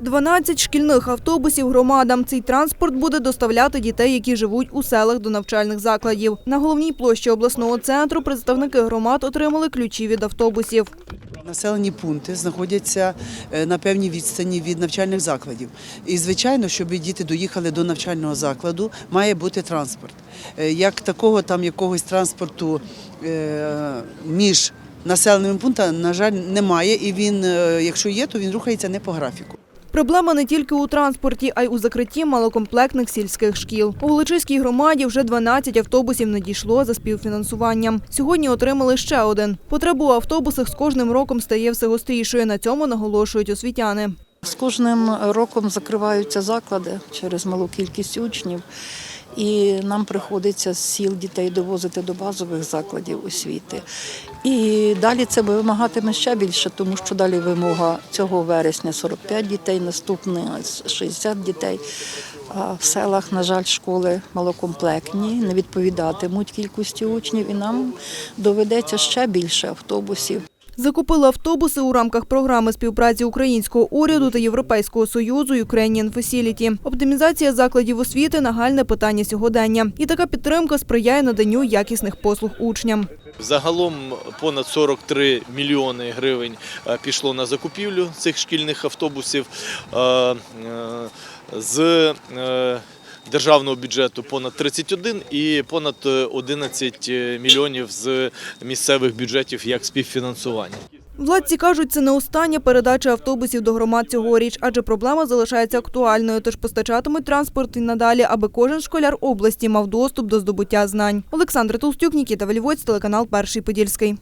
12 шкільних автобусів громадам. Цей транспорт буде доставляти дітей, які живуть у селах до навчальних закладів. На головній площі обласного центру представники громад отримали ключі від автобусів. Населені пункти знаходяться е, на певній відстані від навчальних закладів. І, звичайно, щоб діти доїхали до навчального закладу, має бути транспорт. Е, Як такого там якогось транспорту е, між населеними пунктами, на жаль, немає. І він, якщо є, то він рухається не по графіку. Проблема не тільки у транспорті, а й у закритті малокомплектних сільських шкіл. У Волочиській громаді вже 12 автобусів надійшло за співфінансуванням. Сьогодні отримали ще один. Потребу у автобусах з кожним роком стає все гострішою. На цьому наголошують освітяни. З кожним роком закриваються заклади через малу кількість учнів, і нам приходиться з сіл дітей довозити до базових закладів освіти. І далі це вимагатиме ще більше, тому що далі вимога цього вересня 45 дітей, наступне 60 дітей. А в селах, на жаль, школи малокомплектні, не відповідатимуть кількості учнів, і нам доведеться ще більше автобусів. Закупили автобуси у рамках програми співпраці українського уряду та Європейського союзу Ukrainian Facility. Оптимізація закладів освіти нагальне питання сьогодення. І така підтримка сприяє наданню якісних послуг учням. Загалом понад 43 мільйони гривень е, пішло на закупівлю цих шкільних автобусів. Е, е, З державного бюджету понад 31 і понад е, 11 мільйонів з місцевих бюджетів як співфінансування. Владці кажуть, це не остання передача автобусів до громад цьогоріч, адже проблема залишається актуальною, тож постачатимуть транспорт і надалі, аби кожен школяр області мав доступ до здобуття знань. Олександр Толстюк, Нікіта Вельвоць, телеканал Перший Подільський.